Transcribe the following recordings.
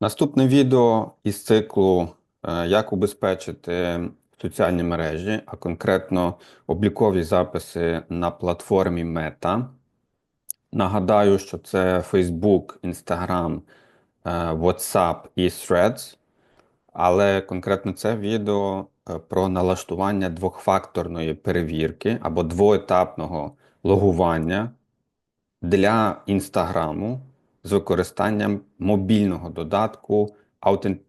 Наступне відео із циклу е, Як убезпечити соціальні мережі, а конкретно облікові записи на платформі Meta. Нагадаю, що це Facebook, Instagram, е, WhatsApp і Threads. Але конкретно це відео е, про налаштування двохфакторної перевірки або двоетапного логування для інстаграму з використанням мобільного додатку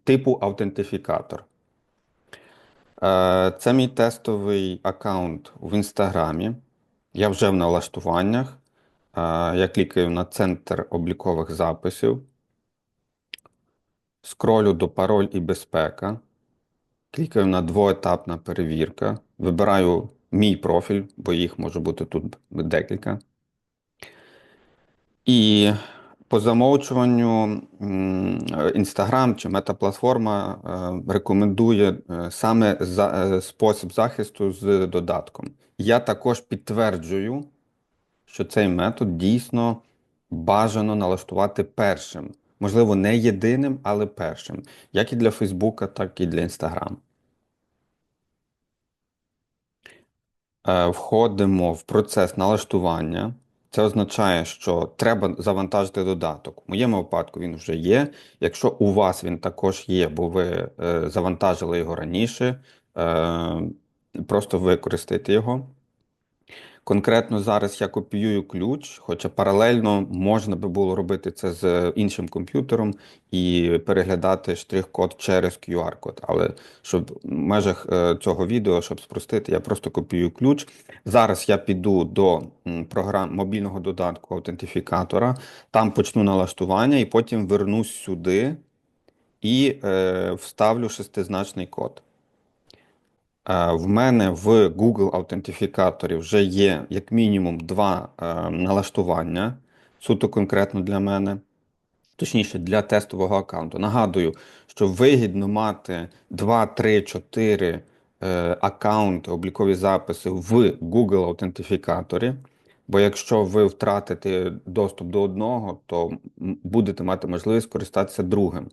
типу аутентифікатор. Е, Це мій тестовий аккаунт в інстаграмі. Я вже в налаштуваннях. Е, Я клікаю на центр облікових записів, скролю до пароль і безпека, клікаю на двоетапна перевірка, вибираю мій профіль, бо їх може бути тут декілька. І по замовчуванню Інстаграм чи мета-платформа рекомендує е, саме за, е, спосіб захисту з додатком. Я також підтверджую, що цей метод дійсно бажано налаштувати першим. Можливо, не єдиним, але першим, як і для Фейсбука, так і для Інстаграм. Е, Входимо в процес налаштування. Це означає, що треба завантажити додаток. У моєму випадку він вже є. Якщо у вас він також є, бо ви е, завантажили його раніше, е, просто використайте його. Конкретно зараз я копіюю ключ, хоча паралельно можна би було робити це з іншим комп'ютером і переглядати штрих-код через QR-код. Але щоб в межах е, цього відео, щоб спростити, я просто копіюю ключ. Зараз я піду до програм мобільного додатку аутентифікатора, там почну налаштування і потім вернусь сюди і е, вставлю шестизначний код. Е, В мене в Google аутентифікаторі вже є як мінімум два е, налаштування, суто конкретно для мене, точніше для тестового аккаунту. Нагадую, що вигідно мати 2, 3, 4 е, аккаунти, облікові записи в Google аутентифікаторі. Бо якщо ви втратите доступ до одного, то будете мати можливість користатися другим.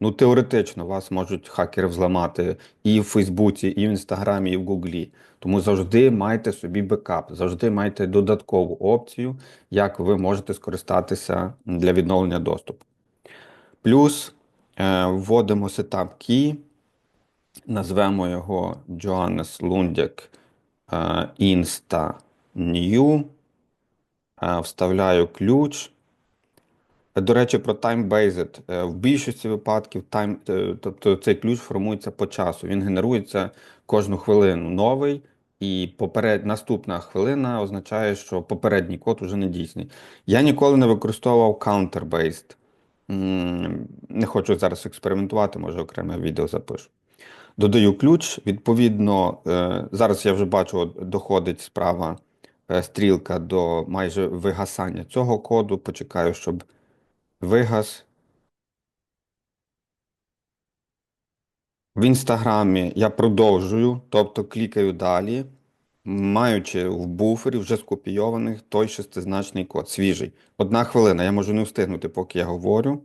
Ну, теоретично вас можуть хакери взламати і в Фейсбуці, і в Інстаграмі, і в Гуглі. Тому завжди майте собі бекап, завжди майте додаткову опцію, як ви можете скористатися для відновлення доступу. Плюс е, вводимо setup key, назвемо його Johannes Lundek Insta New, вставляю ключ. До речі, про time-based. Е, В більшості випадків time, е, тобто цей ключ формується по часу. Він генерується кожну хвилину новий, і поперед... наступна хвилина означає, що попередній код уже не дійсний. Я ніколи не використовував counter-based. Не хочу зараз експериментувати, може окреме відео запишу. Додаю ключ. Відповідно, е, зараз я вже бачу, доходить справа стрілка до майже вигасання цього коду. Почекаю, щоб вигас. В інстаграмі я продовжую, тобто клікаю далі, маючи в буфері вже скопійований той шестизначний код, свіжий. Одна хвилина, я можу не встигнути, поки я говорю.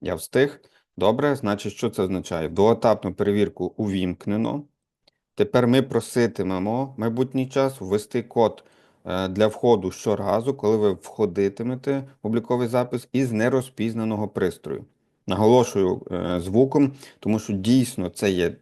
Я встиг. Добре, значить, що це означає? Двоетапну перевірку увімкнено. Тепер ми проситимемо майбутній час ввести код для входу щоразу, коли ви входитимете в обліковий запис із нерозпізнаного пристрою. Наголошую е, звуком, тому що дійсно це є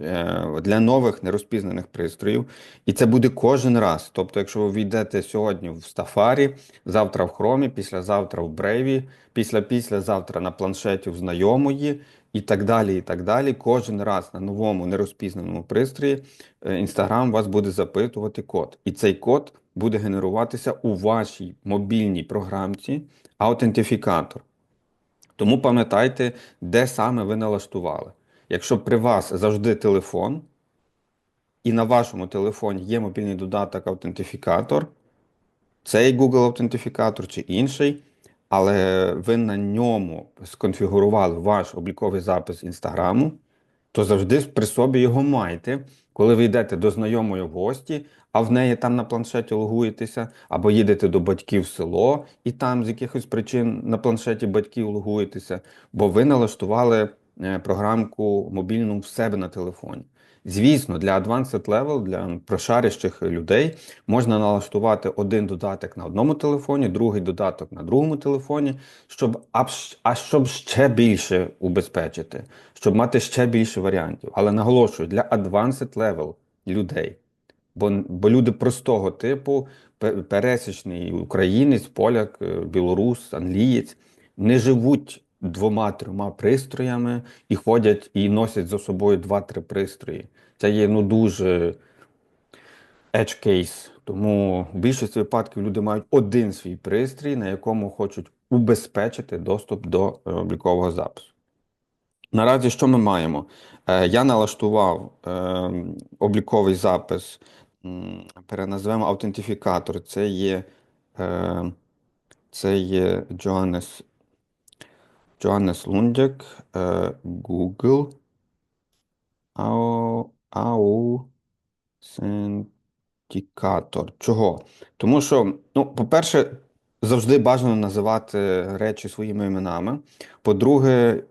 е, для нових нерозпізнаних пристроїв, і це буде кожен раз. Тобто, якщо ви війдете сьогодні в Safari, завтра в Chrome, післязавтра в Brave, після післязавтра на планшеті в знайомої, і так далі, і так далі. Кожен раз на новому нерозпізнаному пристрої Інстаграм вас буде запитувати код. І цей код буде генеруватися у вашій мобільній програмці аутентифікатор. Тому пам'ятайте, де саме ви налаштували. Якщо при вас завжди телефон, і на вашому телефоні є мобільний додаток аутентифікатор, цей Google аутентифікатор чи інший, але ви на ньому сконфігурували ваш обліковий запис Інстаграму, то завжди при собі його майте. Коли ви йдете до знайомої в гості, а в неї там на планшеті логуєтеся, або їдете до батьків в село і там з якихось причин на планшеті батьків логуєтеся, бо ви налаштували програмку мобільну в себе на телефоні. Звісно, для Advanced Level, для прошарящих людей можна налаштувати один додаток на одному телефоні, другий додаток на другому телефоні, щоб а щоб ще більше убезпечити, щоб мати ще більше варіантів. Але наголошую, для Advanced Level людей. Бо, бо люди простого типу, пересічний українець, поляк, е, білорус, англієць, не живуть двома-трьома пристроями і ходять і носять за собою два-три пристрої. Це є ну дуже edge case. Тому в більшості випадків люди мають один свій пристрій, на якому хочуть убезпечити доступ до е, облікового запису. Наразі що ми маємо? Е, Я налаштував е, обліковий запис, переназвемо аутентифікатор. Це є, це є Johannes, Johannes Lundek, е, Google, Ау, Аутентикатор. Чого? Тому що, ну, по-перше, завжди бажано називати речі своїми іменами. По-друге,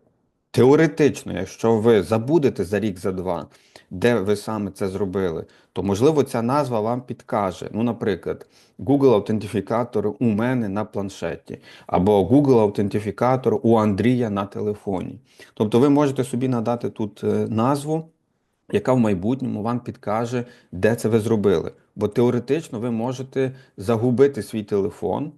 Теоретично, якщо ви забудете за рік, за два, де ви саме це зробили, то можливо ця назва вам підкаже. Ну, наприклад, Google аутентифікатор у мене на планшеті, або Google аутентифікатор у Андрія на телефоні. Тобто ви можете собі надати тут е, назву, яка в майбутньому вам підкаже, де це ви зробили. Бо теоретично ви можете загубити свій телефон,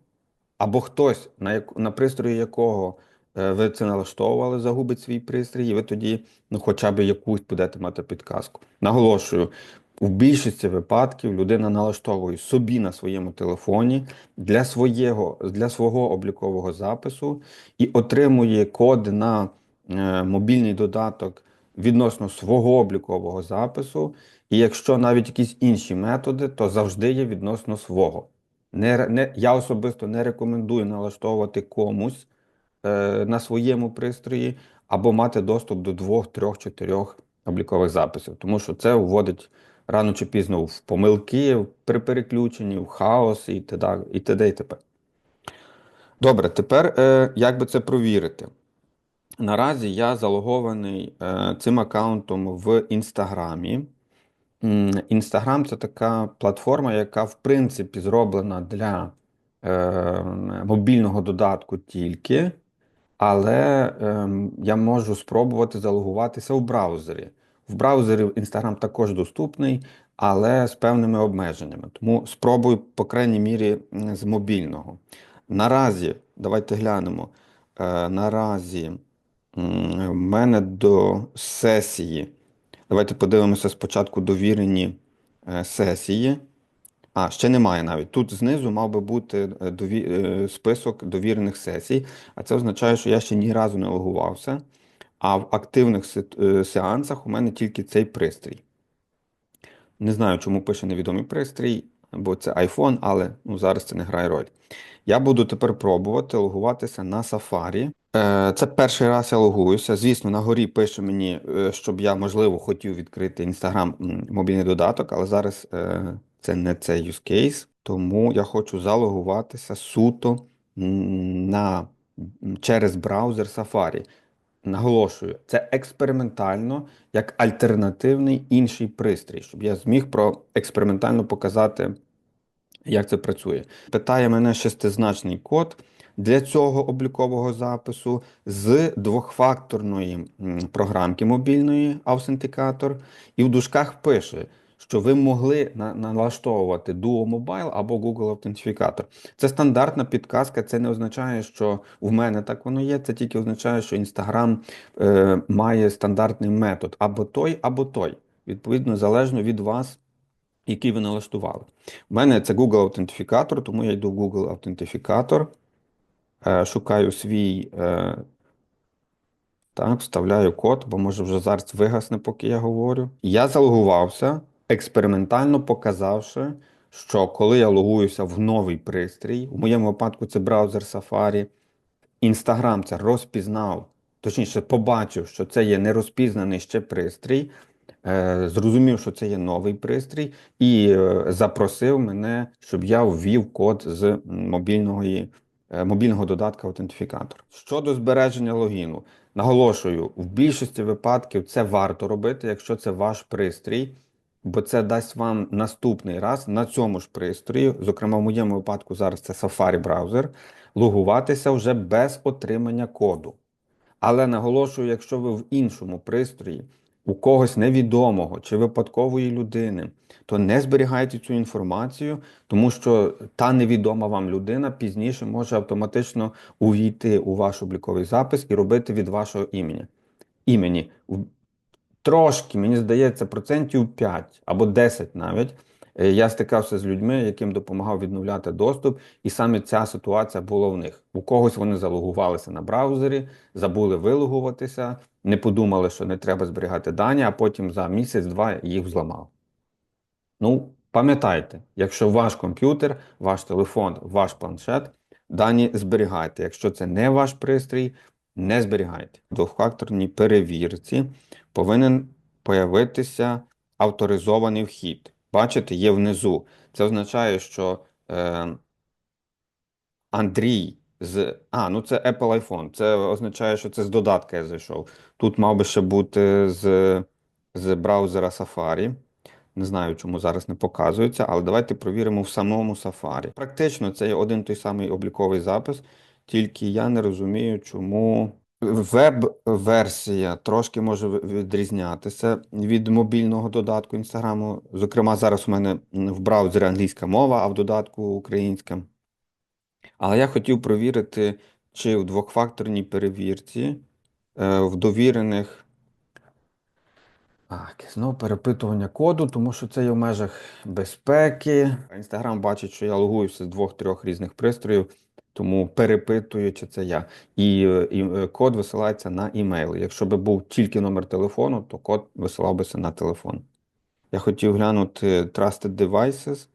або хтось, на, як, на пристрої якого ви це налаштовували, загубить свій пристрій, і ви тоді ну, хоча б якусь будете мати підказку. Наголошую, в більшості випадків людина налаштовує собі на своєму телефоні для свого, для свого облікового запису і отримує код на е, мобільний додаток відносно свого облікового запису. І якщо навіть якісь інші методи, то завжди є відносно свого. Не, не, я особисто не рекомендую налаштовувати комусь е, на своєму пристрої або мати доступ до двох, трьох, чотирьох облікових записів, тому що це вводить рано чи пізно в помилки при переключенні, в хаос і т.д. і т.д. і т.п. Добре, тепер е, як би це провірити? Наразі я залогований е, цим аккаунтом в Інстаграмі. Інстаграм це така платформа, яка в принципі зроблена для е, мобільного додатку тільки, але ем, я можу спробувати залогуватися в браузері. В браузері Інстаграм також доступний, але з певними обмеженнями. Тому спробую, по крайній мірі, з мобільного. Наразі, давайте глянемо. Е, наразі в мене до сесії. Давайте подивимося спочатку довірені е, сесії. А, ще немає навіть. Тут знизу мав би бути е, дові... е, список довірених сесій, а це означає, що я ще ні разу не логувався, а в активних е, сеансах у мене тільки цей пристрій. Не знаю, чому пише невідомий пристрій, бо це iPhone, але ну, зараз це не грає роль. Я буду тепер пробувати логуватися на Safari. Це перший раз я логуюся. Звісно, на горі пише мені, щоб я, можливо, хотів відкрити Instagram мобільний додаток, але зараз це не цей use case, тому я хочу залогуватися суто на, через браузер Safari. Наголошую, це експериментально як альтернативний інший пристрій, щоб я зміг проекспериментально показати, як це працює. Питає мене шестизначний код для цього облікового запису з двохфакторної програмки мобільної Authenticator, і в дужках пише, що ви могли на- налаштовувати Duo Mobile або Google Authenticator. Це стандартна підказка, це не означає, що в мене так воно є, це тільки означає, що Instagram е, має стандартний метод або той, або той. Відповідно, залежно від вас, який ви налаштували. У мене це Google аутентифікатор, тому я йду в Google аутентифікатор, шукаю свій, е, так, вставляю код, бо може вже зараз вигасне, поки я говорю. Я залогувався, експериментально показавши, що коли я логуюся в новий пристрій, у моєму випадку це браузер Safari, Instagram це розпізнав точніше, побачив, що це є нерозпізнаний ще пристрій, е, зрозумів, що це є новий пристрій, і е, запросив мене, щоб я ввів код з мобільного, е, мобільного додатка аутентифікатор. Щодо збереження логіну, наголошую, в більшості випадків це варто робити, якщо це ваш пристрій. Бо це дасть вам наступний раз на цьому ж пристрої, зокрема в моєму випадку зараз це Safari браузер, логуватися вже без отримання коду. Але наголошую, якщо ви в іншому пристрої, у когось невідомого чи випадкової людини, то не зберігайте цю інформацію, тому що та невідома вам людина пізніше може автоматично увійти у ваш обліковий запис і робити від вашого імені. імені. Трошки, мені здається, процентів 5 або 10 навіть. Е, я стикався з людьми, яким допомагав відновляти доступ, і саме ця ситуація була в них. У когось вони залогувалися на браузері, забули вилогуватися, не подумали, що не треба зберігати дані, а потім за місяць-два їх взламав. Ну, пам'ятайте, якщо ваш комп'ютер, ваш телефон, ваш планшет, дані зберігайте. Якщо це не ваш пристрій, не зберігайте. В двохфакторній перевірці повинен появитися авторизований вхід. Бачите, є внизу. Це означає, що е, Андрій з. А, ну це Apple iPhone. Це означає, що це з додатка я зайшов. Тут мав би ще бути з, з браузера Safari. Не знаю, чому зараз не показується, але давайте провіримо в самому Safari. Практично це є один той самий обліковий запис, тільки я не розумію, чому. Веб-версія трошки може відрізнятися від мобільного додатку інстаграму. Зокрема, зараз у мене в браузері англійська мова, а в додатку українська. Але я хотів провірити, чи в двохфакторній перевірці е, в довірених так, знову перепитування коду, тому що це є в межах безпеки. Інстаграм бачить, що я логуюся з двох-трьох різних пристроїв, тому перепитую, чи це я. І, і е, код висилається на імейл. Якщо би був тільки номер телефону, то код висилав бися на телефон. Я хотів глянути Trusted Devices,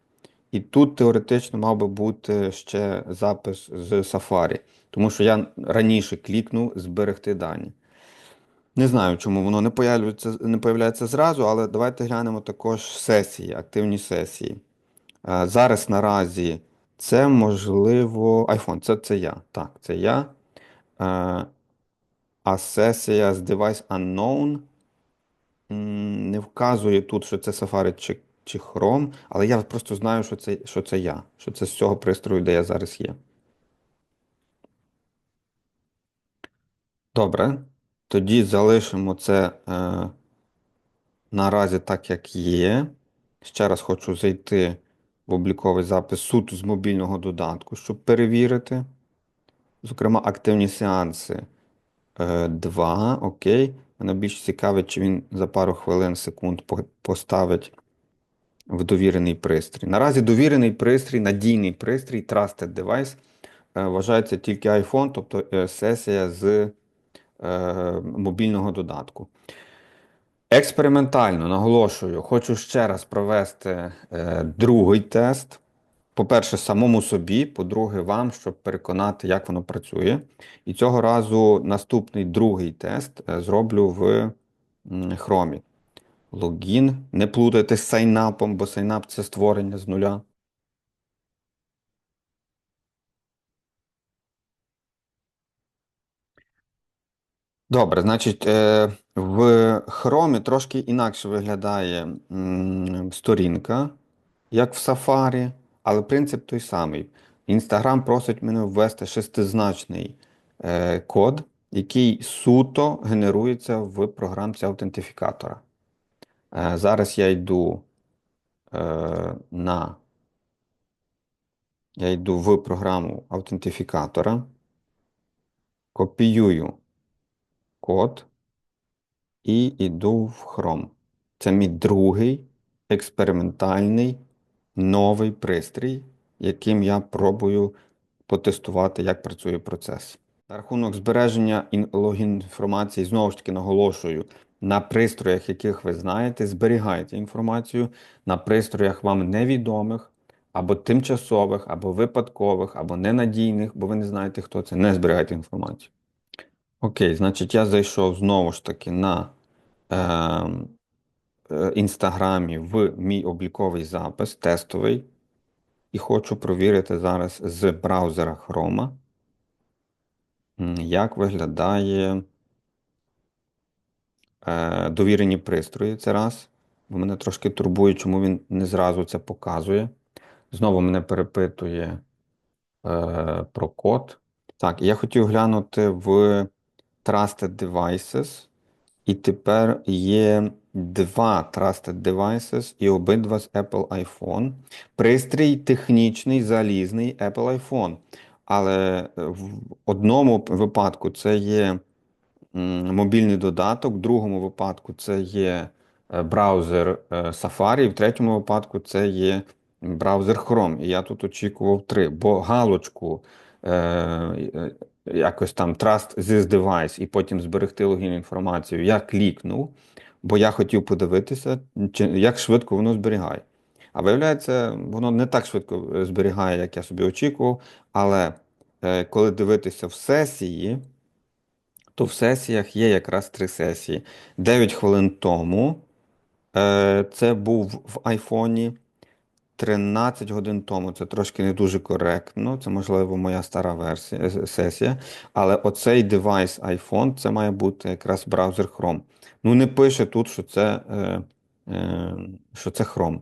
і тут теоретично мав би бути ще запис з Safari, тому що я раніше клікнув зберегти дані. Не знаю, чому воно не появляється, не появляється зразу, але давайте глянемо також сесії, активні сесії. Зараз наразі це можливо. iPhone, це це я. Так, це я. А сесія з Device Unknown не вказує тут, що це Safari чи чи Chrome, але я просто знаю, що це що це я, що це з цього пристрою, де я зараз є. Добре. Тоді залишимо це е, наразі так, як є. Ще раз хочу зайти обліковий запис суто з мобільного додатку, щоб перевірити. Зокрема, активні сеанси 2. Е, окей. Мене більш цікавить, чи він за пару хвилин, секунд поставить в довірений пристрій. Наразі довірений пристрій, надійний пристрій, Trusted Device, е, вважається тільки iPhone, тобто е, сесія з. Мобільного додатку. Експериментально наголошую, хочу ще раз провести е, другий тест. По-перше, самому собі, по-друге, вам, щоб переконати, як воно працює. І цього разу наступний другий тест е, зроблю в хромі. Логін. Не плутайте з сайнапом, бо сайнап це створення з нуля. Добре, значить, е, в Chrome трошки інакше виглядає сторінка, як в Safari, але принцип той самий. Instagram просить мене ввести шестизначний е, код, який суто генерується в програмці аутентифікатора. Е, зараз я йду на я йду в програму аутентифікатора, копіюю код і йду в Chrome. Це мій другий експериментальний новий пристрій, яким я пробую потестувати, як працює процес. На рахунок збереження логін інформації, знову ж таки наголошую, на пристроях, яких ви знаєте, зберігайте інформацію, на пристроях вам невідомих, або тимчасових, або випадкових, або ненадійних, бо ви не знаєте, хто це, не зберігайте інформацію. Окей, значить, я зайшов знову ж таки на ем, е, інстаграмі в мій обліковий запис, тестовий, і хочу провірити зараз з браузера Chrome, як виглядає е, довірені пристрої. Це раз. Бо мене трошки турбує, чому він не зразу це показує. Знову мене перепитує е, про код. Так, я хотів глянути в Trusted Devices. І тепер є два Trusted Devices і обидва з Apple iPhone. Пристрій технічний, залізний Apple iPhone. Але в одному випадку це є мобільний додаток, в другому випадку це є е, браузер е, Safari, в третьому випадку це є браузер Chrome. І я тут очікував три, бо галочку е, е, якось там Trust this device і потім зберегти логін інформацію. Я клікнув, бо я хотів подивитися, як швидко воно зберігає. А виявляється, воно не так швидко е, зберігає, як я собі очікував. Але е, коли дивитися в сесії, то в сесіях є якраз три сесії. 9 хвилин тому е, це був в айфоні. 13 годин тому це трошки не дуже коректно, це можливо моя стара версія е, сесія. Але оцей девайс iPhone це має бути якраз браузер Chrome. Ну, не пише тут, що це, е, е, що це Chrome.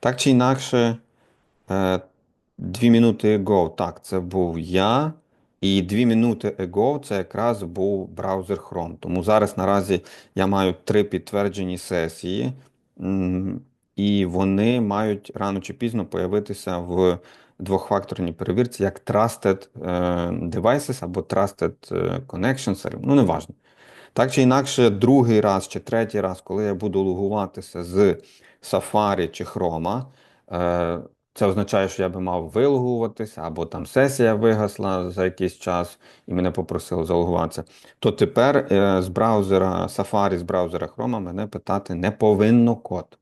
Так чи інакше, е, дві минути ago, так, це був я. І дві минути ago це якраз був браузер Chrome. Тому зараз наразі я маю три підтверджені сесії. І вони мають рано чи пізно появитися в двохфакторній перевірці як Trusted е, Devices або Trusted е, Connections, ну неважно. Так чи інакше, другий раз чи третій раз, коли я буду логуватися з Safari чи Chrome, е, це означає, що я би мав вилогуватися, або там сесія вигасла за якийсь час і мене попросили залогуватися. То тепер з браузера Safari, з браузера Chrome мене питати не повинно код.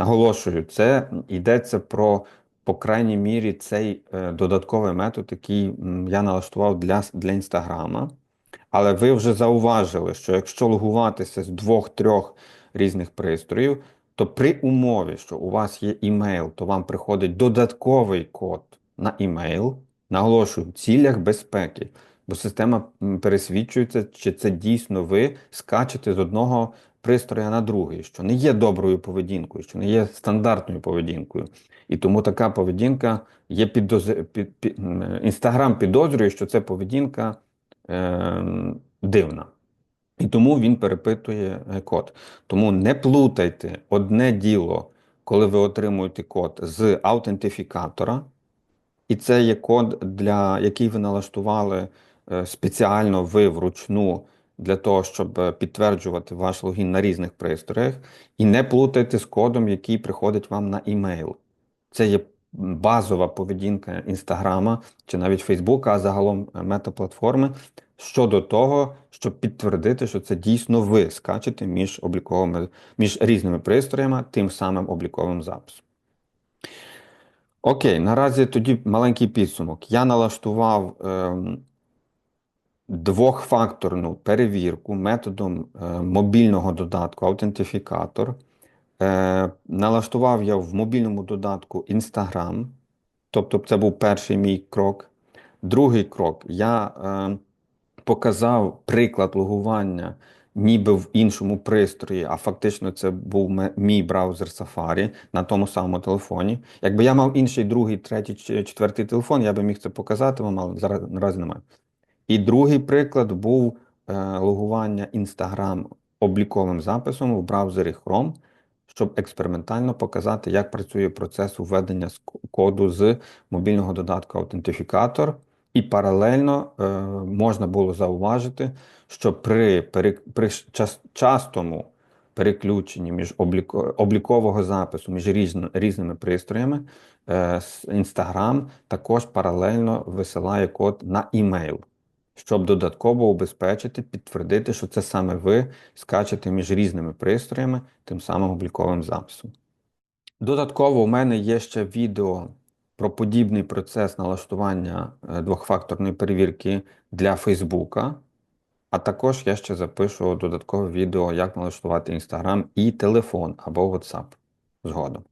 Наголошую, це йдеться про, по крайній мірі, цей е, додатковий метод, який я налаштував для, для Інстаграма. Але ви вже зауважили, що якщо логуватися з двох-трьох різних пристроїв, то при умові, що у вас є імейл, то вам приходить додатковий код на імейл. Наголошую, в цілях безпеки, бо система пересвідчується, чи це дійсно ви скачете з одного пристроя на другий, що не є доброю поведінкою, що не є стандартною поведінкою. І тому така поведінка є підоз... під... Інстаграм підозрює, що це поведінка е, дивна. І тому він перепитує е, код. Тому не плутайте одне діло, коли ви отримуєте код з аутентифікатора, і це є код, для який ви налаштували е, спеціально ви вручну для того, щоб е, підтверджувати ваш логін на різних пристроях, і не плутайте з кодом, який приходить вам на імейл. Це є базова поведінка Інстаграма чи навіть Фейсбука, а загалом е, метаплатформи щодо того, щоб підтвердити, що це дійсно ви скачете між обліковими, між різними пристроями тим самим обліковим записом. Окей, наразі тоді маленький підсумок. Я налаштував ем, двохфакторну перевірку методом е, мобільного додатку Аутентифікатор. Е, налаштував я в мобільному додатку Instagram, тобто це був перший мій крок. Другий крок я е, показав приклад логування ніби в іншому пристрої, а фактично це був мій браузер Safari на тому самому телефоні. Якби я мав інший, другий, третій, четвертий телефон, я би міг це показати але зараз наразі немає. І другий приклад був е, логування Instagram обліковим записом в браузері Chrome, щоб експериментально показати, як працює процес введення коду з мобільного додатку Аутентифікатор. І паралельно е, можна було зауважити, що при, пере, при час, частому переключенні між обліко, облікового запису між різно, різними пристроями, е, Instagram також паралельно висилає код на імейл щоб додатково убезпечити, підтвердити, що це саме ви скачете між різними пристроями, тим самим обліковим записом. Додатково у мене є ще відео про подібний процес налаштування е, двохфакторної перевірки для Фейсбука. А також я ще запишу додаткове відео, як налаштувати Instagram і телефон або WhatsApp згодом.